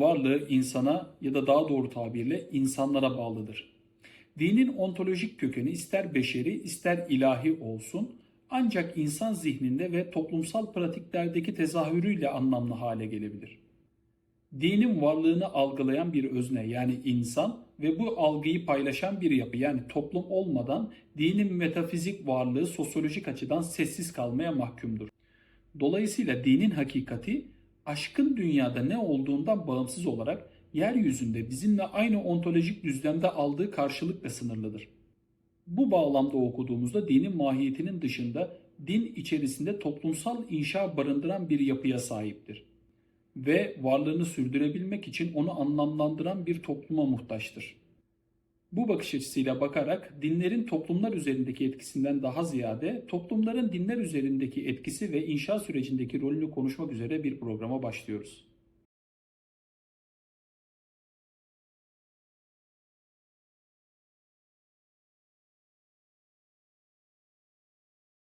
varlığı insana ya da daha doğru tabirle insanlara bağlıdır. Dinin ontolojik kökeni ister beşeri ister ilahi olsun ancak insan zihninde ve toplumsal pratiklerdeki tezahürüyle anlamlı hale gelebilir. Dinin varlığını algılayan bir özne yani insan ve bu algıyı paylaşan bir yapı yani toplum olmadan dinin metafizik varlığı sosyolojik açıdan sessiz kalmaya mahkumdur. Dolayısıyla dinin hakikati aşkın dünyada ne olduğundan bağımsız olarak yeryüzünde bizimle aynı ontolojik düzlemde aldığı karşılıkla sınırlıdır. Bu bağlamda okuduğumuzda dinin mahiyetinin dışında din içerisinde toplumsal inşa barındıran bir yapıya sahiptir ve varlığını sürdürebilmek için onu anlamlandıran bir topluma muhtaçtır. Bu bakış açısıyla bakarak dinlerin toplumlar üzerindeki etkisinden daha ziyade toplumların dinler üzerindeki etkisi ve inşa sürecindeki rolünü konuşmak üzere bir programa başlıyoruz.